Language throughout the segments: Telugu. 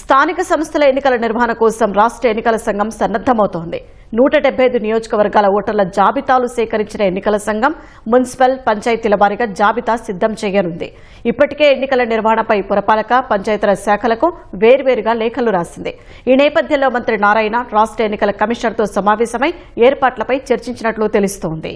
స్థానిక సంస్థల ఎన్నికల నిర్వహణ కోసం రాష్ట్ర ఎన్నికల సంఘం సన్నద్దమవుతోంది నూట డెబ్బై ఐదు నియోజకవర్గాల ఓటర్ల జాబితాలు సేకరించిన ఎన్నికల సంఘం మున్సిపల్ పంచాయతీల వారీగా జాబితా సిద్ధం చేయనుంది. ఇప్పటికే ఎన్నికల నిర్వహణపై పురపాలక పంచాయతీరాజ్ శాఖలకు వేర్వేరుగా లేఖలు రాసింది. ఈ నేపథ్యంలో మంత్రి నారాయణ రాష్ట్ర ఎన్నికల కమిషనర్తో సమావేశమై ఏర్పాట్లపై చర్చించినట్లు తెలుస్తోంది.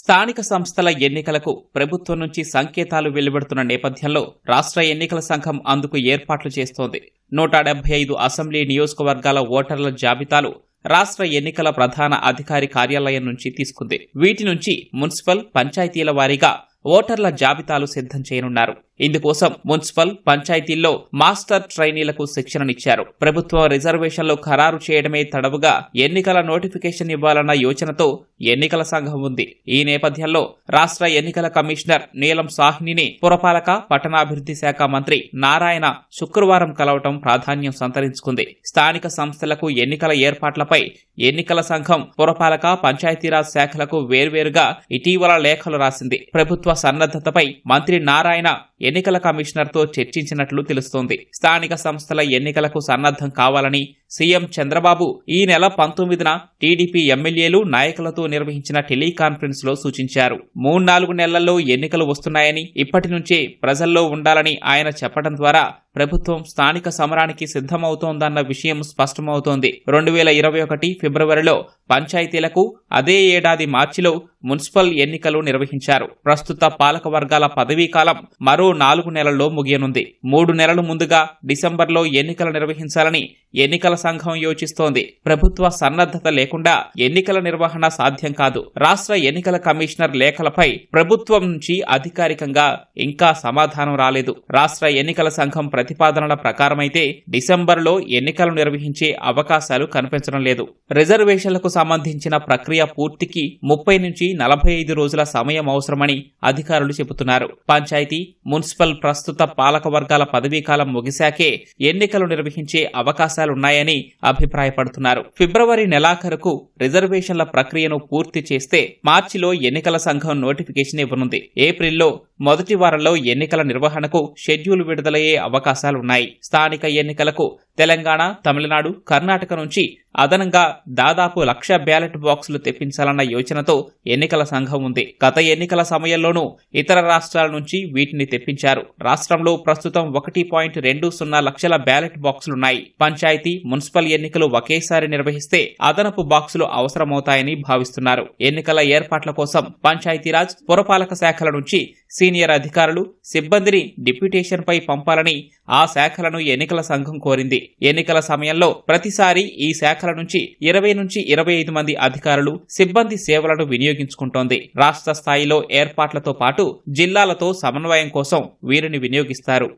స్థానిక సంస్థల ఎన్నికలకు ప్రభుత్వం నుంచి సంకేతాలు వెలువడుతున్న నేపథ్యంలో రాష్ట్ర ఎన్నికల సంఘం అందుకు ఏర్పాట్లు చేస్తోంది. నూట డెబ్బై ఐదు అసెంబ్లీ నియోజకవర్గాల ఓటర్ల జాబితాలు రాష్ట్ర ఎన్నికల ప్రధాన అధికారి కార్యాలయం నుంచి తీసుకుంది. వీటి నుంచి మున్సిపల్ పంచాయతీల వారీగా ఓటర్ల జాబితాలు సిద్ధం చేయనున్నారు. ఇందుకోసం మున్సిపల్ పంచాయతీల్లో మాస్టర్ ట్రైనీలకు శిక్షణనిచ్చారు. ప్రభుత్వం రిజర్వేషన్లు ఖరారు చేయడమే తడవుగా ఎన్నికల నోటిఫికేషన్ ఇవ్వాలన్న యోచనతో ఎన్నికల సంఘం ఉంది. ఈ నేపథ్యంలో రాష్ట్ర ఎన్నికల కమిషనర్ నీలం సాహ్నిని పురపాలక పట్టణాభివృద్ధి శాఖ మంత్రి నారాయణ శుక్రవారం కలవటం ప్రాధాన్యం సంతరించుకుంది. స్థానిక సంస్థలకు ఎన్నికల ఏర్పాట్లపై ఎన్నికల సంఘం పురపాలక పంచాయతీరాజ్ శాఖలకు వేర్వేరుగా ఇటీవల లేఖలు రాసింది. ప్రభుత్వ సన్నద్ధతపై మంత్రి నారాయణ ఎన్నికల కమిషనర్తో చర్చించినట్లు తెలుస్తోంది. స్థానిక సంస్థల ఎన్నికలకు సన్నద్ధం కావాలని సీఎం చంద్రబాబు ఈ నెల పంతొమ్మిదిన టీడీపీ ఎమ్మెల్యేలు నాయకులతో నిర్వహించిన టెలికాన్ఫరెన్స్లో సూచించారు. మూడు నాలుగు నెలల్లో ఎన్నికలు వస్తున్నాయని ఇప్పటి నుంచే ప్రజల్లో ఉండాలని ఆయన చెప్పడం ద్వారా ప్రభుత్వం స్థానిక సమరానికి సిద్ధమవుతోందన్న విషయం స్పష్టమవుతోంది. రెండు వేల ఇరవై ఒకటి ఫిబ్రవరిలో పంచాయతీలకు అదే ఏడాది మార్చిలో మున్సిపల్ ఎన్నికలు నిర్వహించారు. ప్రస్తుత పాలక వర్గాల పదవీకాలం మరో నాలుగు నెలల్లో ముగియనుంది. మూడు నెలలు ముందుగా డిసెంబర్లో ఎన్నికలు నిర్వహించాలని ఎన్నికల సంఘం యోచిస్తోంది. ప్రభుత్వ సన్నద్ధత లేకుండా ఎన్నికల నిర్వహణ సాధ్యం కాదు. రాష్ట్ర ఎన్నికల కమిషనర్ లేఖలపై ప్రభుత్వం నుంచి అధికారికంగా ఇంకా సమాధానం రాలేదు. రాష్ట్ర ఎన్నికల సంఘం ప్రతిపాదనల ప్రకారమైతే డిసెంబర్లో ఎన్నికలు నిర్వహించే అవకాశాలు కనిపించడం లేదు. రిజర్వేషన్లకు సంబంధించిన ప్రక్రియ పూర్తికి ముప్పై నుంచి నలభై ఐదు రోజుల సమయం అవసరమని అధికారులు చెబుతున్నారు. పంచాయతీ మున్సిపల్ ప్రస్తుత పాలక వర్గాల పదవీకాలం ముగిశాకే ఎన్నికలు నిర్వహించే అవకాశాలున్నాయని అభిప్రాయపడుతున్నారు. ఫిబ్రవరి నెలాఖరుకు రిజర్వేషన్ల ప్రక్రియను పూర్తి చేస్తే మార్చిలో ఎన్నికల సంఘం నోటిఫికేషన్ ఇవ్వనుంది. ఏప్రిల్లో మొదటి వారంలో ఎన్నికల నిర్వహణకు షెడ్యూల్ విడుదలయ్యే అవకాశాలున్నాయి. స్థానిక ఎన్నికలకు తెలంగాణ తమిళనాడు కర్ణాటక నుంచి అదనంగా దాదాపు లక్ష బ్యాలెట్ బాక్సులు తెప్పించాలన్న యోచనతో ఎన్నికల సంఘం ఉంది. గత ఎన్నికల సమయంలోనూ ఇతర రాష్ట్రాల నుంచి వీటిని తెప్పించారు. రాష్ట్రంలో ప్రస్తుతం ఒకటి పాయింట్ రెండు సున్నా లక్షల బ్యాలెట్ బాక్సులున్నాయి. పంచాయతీ మున్సిపల్ ఎన్నికలు ఒకేసారి నిర్వహిస్తే అదనపు బాక్సులు అవసరమవుతాయని భావిస్తున్నారు. ఎన్నికల ఏర్పాట్ల కోసం పంచాయతీరాజ్ పురపాలక శాఖల నుంచి సీనియర్ అధికారులు సిబ్బందిని డిప్యూటేషన్పై పంపాలని ఆ శాఖలను ఎన్నికల సంఘం కోరింది. ఎన్నికల సమయంలో ప్రతిసారి ఈ శాఖల నుంచి ఇరవై నుంచి ఇరవై ఐదు మంది అధికారులు సిబ్బంది సేవలను వినియోగించుకుంటోంది. రాష్ట్ర స్థాయిలో ఏర్పాట్లతో పాటు జిల్లాలతో సమన్వయం కోసం వీరిని వినియోగిస్తారు.